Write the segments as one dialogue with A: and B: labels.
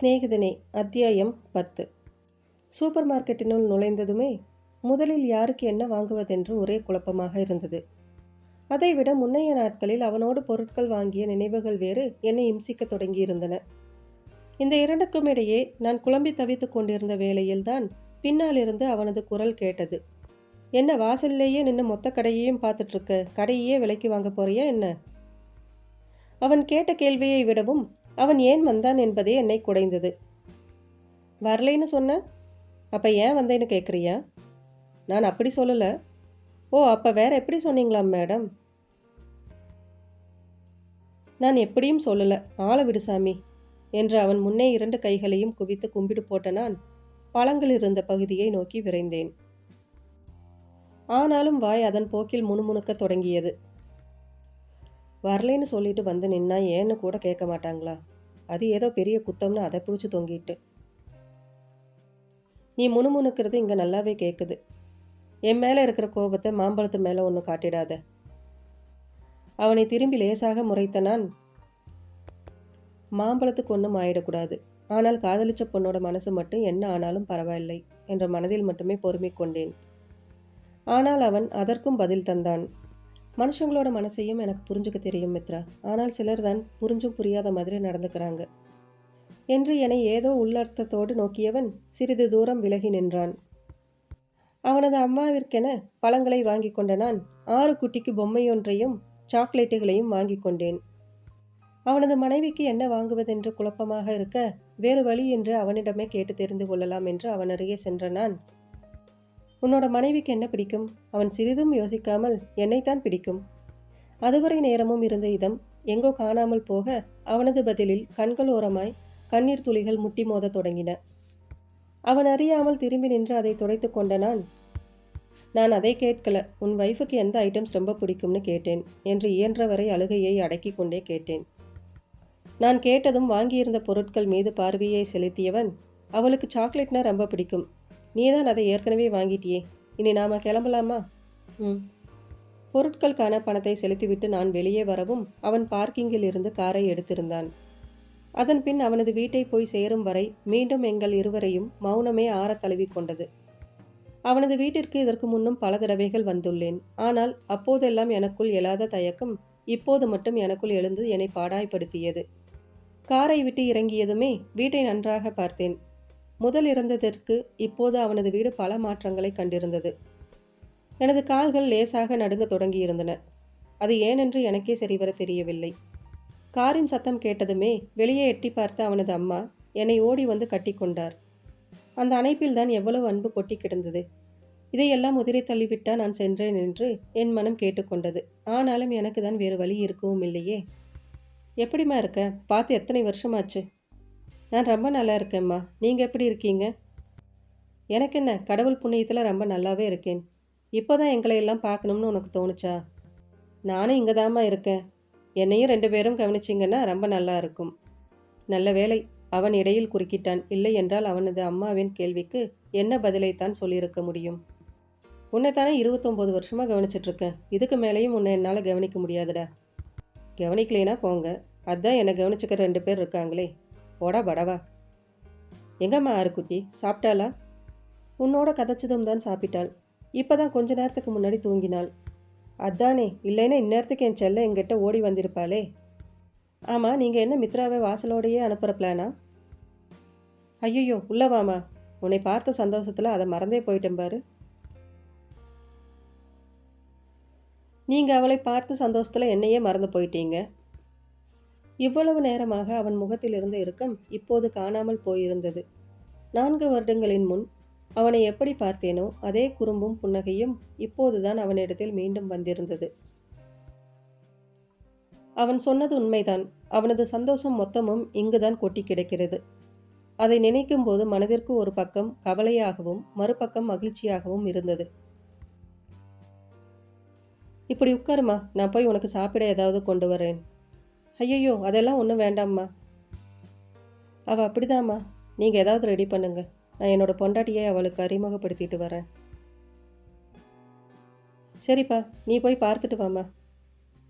A: சிநேகிதனே அத்தியாயம் பத்து. சூப்பர் மார்க்கெட்டினுள் நுழைந்ததுமே முதலில் யாருக்கு என்ன வாங்குவதென்று ஒரே குழப்பமாக இருந்தது. அதைவிட முன்னைய நாட்களில் அவனோடு பொருட்கள் வாங்கிய நினைவுகள் வேறு என்னை இம்சிக்கத் தொடங்கியிருந்தன. இந்த இரண்டுக்கும் இடையே நான் குழம்பி தவித்துக் கொண்டிருந்த வேளையில்தான் பின்னாலிருந்து அவனது குரல் கேட்டது. என்ன வாசல்லேயே நின்று மொத்த கடையையும் பார்த்துட்டு இருக்க? கடையே விலைக்கு வாங்க போறியா என்ன? அவன் கேட்ட கேள்வியை விடவும் அவன் ஏன் வந்தான் என்பதே என்னை குடைந்தது. வரலைன்னு சொன்ன? அப்போ ஏன் வந்தேன்னு கேட்குறியா நான் அப்படி சொல்லலை. ஓ அப்போ வேற எப்படி சொன்னீங்களா மேடம்? நான் எப்படியும் சொல்லலை. ஆள விடு சாமி என்று அவன் முன்னே இரண்டு கைகளையும் குவித்து கும்பிடு போட்ட நான் பழங்கள் இருந்த பகுதியை நோக்கி விரைந்தேன். ஆனாலும் வாய் அதன் போக்கில் முணுமுணுக்க தொடங்கியது. வரலைன்னு சொல்லிட்டு வந்து நின்னா ஏன்னு கூட கேட்க மாட்டாங்களா? அது ஏதோ பெரிய குத்தம்னு அதை பிடிச்சி தொங்கிட்டு. நீ முணுமுணுக்கிறது இங்கே நல்லாவே கேட்குது என் மேலே இருக்கிற கோபத்தை மாம்பழத்து மேலே ஒன்று காட்டிடாத. அவனை திரும்பி லேசாக முறைத்த நான் மாம்பழத்துக்கு ஒன்றும் ஆயிடக்கூடாது. ஆனால் காதலிச்ச பொண்ணோட மனசு மட்டும் என்ன ஆனாலும் பரவாயில்லை என்ற மனதில் மட்டுமே பொறுமை கொண்டேன். ஆனால் அவன் அதற்கும் பதில் தந்தான். மனுஷங்களோட மனசையும் எனக்கு புரிஞ்சுக்க தெரியும் மித்ரா. ஆனால் சிலர் தான் புரிஞ்சும் புரியாத மாதிரி நடந்துக்கிறாங்க. என்று என்னை ஏதோ உள்ளர்த்தத்தோடு நோக்கியவன் சிறிது தூரம் விலகி நின்றான். அவனது அம்மாவிற்கென பழங்களை வாங்கி கொண்ட நான் ஆறு குட்டிக்கு பொம்மையொன்றையும் சாக்லேட்டுகளையும் வாங்கி கொண்டேன். அவனது மனைவிக்கு என்ன வாங்குவதென்று குழப்பமாக இருக்க வேறு வழி என்று அவனிடமே கேட்டு தெரிந்து கொள்ளலாம் என்று அவன் அருகே சென்ற நான் உன்னோட மனைவிக்கு என்ன பிடிக்கும்? அவன் சிறிதும் யோசிக்காமல் என்னைத்தான் பிடிக்கும். அதுவரை நேரமும் இருந்த இதம் எங்கோ காணாமல் போக அவனது பதிலில் கண்கள் ஓரமாய் கண்ணீர் துளிகள் முட்டி மோதத் தொடங்கின. அவன் அறியாமல் திரும்பி நின்று அதை துடைத்து கொண்ட நான் நான் அதை கேட்கல. உன் வைஃபுக்கு எந்த ஐட்டம்ஸ் ரொம்ப பிடிக்கும்னு கேட்டேன் என்று இயன்றவரை அழுகையை அடக்கி கொண்டே கேட்டேன். நான் கேட்டதும் வாங்கியிருந்த பொருட்கள் மீது பார்வையை செலுத்தியவன் அவளுக்கு சாக்லேட்னா ரொம்ப பிடிக்கும். நீ தான் அதை ஏற்கனவே வாங்கிட்டியே. இனி நாம் கிளம்பலாமா? ம். பொருட்களுக்கான பணத்தை செலுத்திவிட்டு நான் வெளியே வரவும் அவன் பார்க்கிங்கில் இருந்து காரை எடுத்திருந்தான். அதன் பின் அவனது வீட்டை போய் சேரும் வரை மீண்டும் எங்கள் இருவரையும் மௌனமே ஆற தழுவி கொண்டது. அவனது வீட்டிற்கு இதற்கு முன்னும் பல தடவைகள் வந்துள்ளேன். ஆனால் அப்போதெல்லாம் எனக்குள் எழாத தயக்கம் இப்போது மட்டும் எனக்குள் எழுந்து என்னை பாடாய்படுத்தியது காரை விட்டு இறங்கியதுமே வீட்டை நன்றாக பார்த்தேன். முதல் இறந்ததற்கு இப்போது அவனது வீடு பல மாற்றங்களை கண்டிருந்தது. எனது கால்கள் லேசாக நடுங்க தொடங்கியிருந்தன. அது ஏனென்று எனக்கே சரிவர தெரியவில்லை. காரின் சத்தம் கேட்டதுமே வெளியே எட்டி பார்த்த அவனது அம்மா என்னை ஓடி வந்து கட்டிக்கொண்டார் அந்த அணைப்பில் தான் எவ்வளவு அன்பு கொட்டி கிடந்தது. இதையெல்லாம் உதிரை தள்ளிவிட்டா நான் சென்றேன் என்று என் மனம் கேட்டுக்கொண்டது ஆனாலும் எனக்கு தான் வேறு வழி இருக்கவும் இல்லையே எப்படிம்மா இருக்க? பார்த்து எத்தனை வருஷமாச்சு? நான் ரொம்ப நல்லா இருக்கேம்மா. நீங்கள் எப்படி இருக்கீங்க? எனக்கு என்ன கடவுள் புண்ணியத்தில் ரொம்ப நல்லாவே இருக்கேன். இப்போ தான் எங்களை எல்லாம் பார்க்கணும்னு உனக்கு தோணுச்சா? நானும் இங்கே தாம்மா இருக்கேன். என்னையும் ரெண்டு பேரும் கவனிச்சிங்கன்னா ரொம்ப நல்லா இருக்கும். நல்ல வேலை அவன் இடையில் குறுக்கிட்டான். இல்லை என்றால் அவனது அம்மாவின் கேள்விக்கு என்ன பதிலைத்தான் சொல்லியிருக்க முடியும்? உன்னை தானே இருபத்தொம்போது வருஷமாக கவனிச்சிட்ருக்கேன் இதுக்கு மேலேயும் உன்னை என்னால் கவனிக்க முடியாதுடா. கவனிக்கலைனா போங்க. அதான் என்னை கவனிச்சுக்கிற ரெண்டு பேர் இருக்காங்களே. போடா படவா. எங்கம்மா ஆறுக்குட்டி சாப்பிட்டாளா? உன்னோட கதைச்சதும் தான் சாப்பிட்டாள். இப்போ தான் கொஞ்ச நேரத்துக்கு முன்னாடி தூங்கினாள். அதானே இல்லைன்னா இந்நேரத்துக்கு என் செல்ல எங்கிட்ட ஓடி வந்திருப்பாளே. ஆமாம் நீங்கள் என்ன மித்ராவை வாசலோடையே அனுப்புகிற பிளானா? ஐயோ உள்ளே வாமா. உன்னை பார்த்த சந்தோஷத்தில் அதை மறந்தே போயிட்டேன் பாரு. நீங்கள் அவளை பார்த்த சந்தோஷத்தில் என்னையே மறந்து போயிட்டீங்க. இவ்வளவு நேரமாக அவன் முகத்தில் இருந்த இப்போது காணாமல் போயிருந்தது. நான்கு வருடங்களின் முன் அவனை எப்படி பார்த்தேனோ அதே குறும்பும் புன்னகையும் இப்போதுதான் அவனிடத்தில் மீண்டும் வந்திருந்தது. அவன் சொன்னது உண்மைதான். அவனது சந்தோஷம் மொத்தமும் இங்குதான் கொட்டி கிடக்கிறது. அதை நினைக்கும் போது மனதிற்கு ஒரு பக்கம் கவலையாகவும் மறுபக்கம் மகிழ்ச்சியாகவும் இருந்தது. இப்படி உட்காருமா நான் போய் உனக்கு சாப்பிட ஏதாவது கொண்டு வரேன். ஐயையோ அதெல்லாம் ஒன்றும் வேண்டாம்மா. அவள் அப்படிதாம்மா. நீங்கள் ஏதாவது ரெடி பண்ணுங்க. நான் என்னோட பொண்டாட்டியை அவளுக்கு அறிமுகப்படுத்திட்டு வரேன். சரிப்பா நீ போய் பார்த்துட்டு வாம்மா.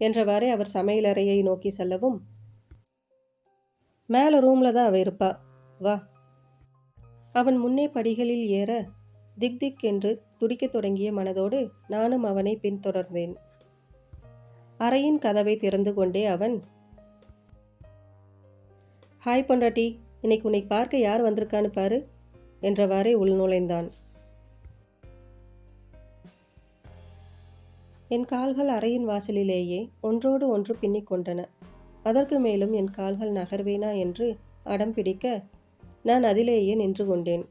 A: என்றவாறே அவர் சமையலறையை நோக்கி செல்லவும் மேலே ரூமில் தான் அவள் இருப்பா. வா. அவன் முன்னே படிகளில் ஏற திக் திக் என்று துடிக்கத் தொடங்கிய மனதோடு நானும் அவனை பின்தொடர்ந்தேன். அறையின் கதவை திறந்து கொண்டே அவன் ஹாய் பொண்டாட்டி இன்னைக்கு உன்னை பார்க்க யார் வந்திருக்கான்னு பாரு என்றவாறே உள்நுழைந்தான் என் கால்கள் அறையின் வாசலிலேயே ஒன்றோடு ஒன்று பின்னிக் கொண்டன. அதற்கு மேலும் என் கால்கள் நகர்வேனா? என்று அடம் பிடிக்க நான் அதிலேயே நின்று கொண்டேன்.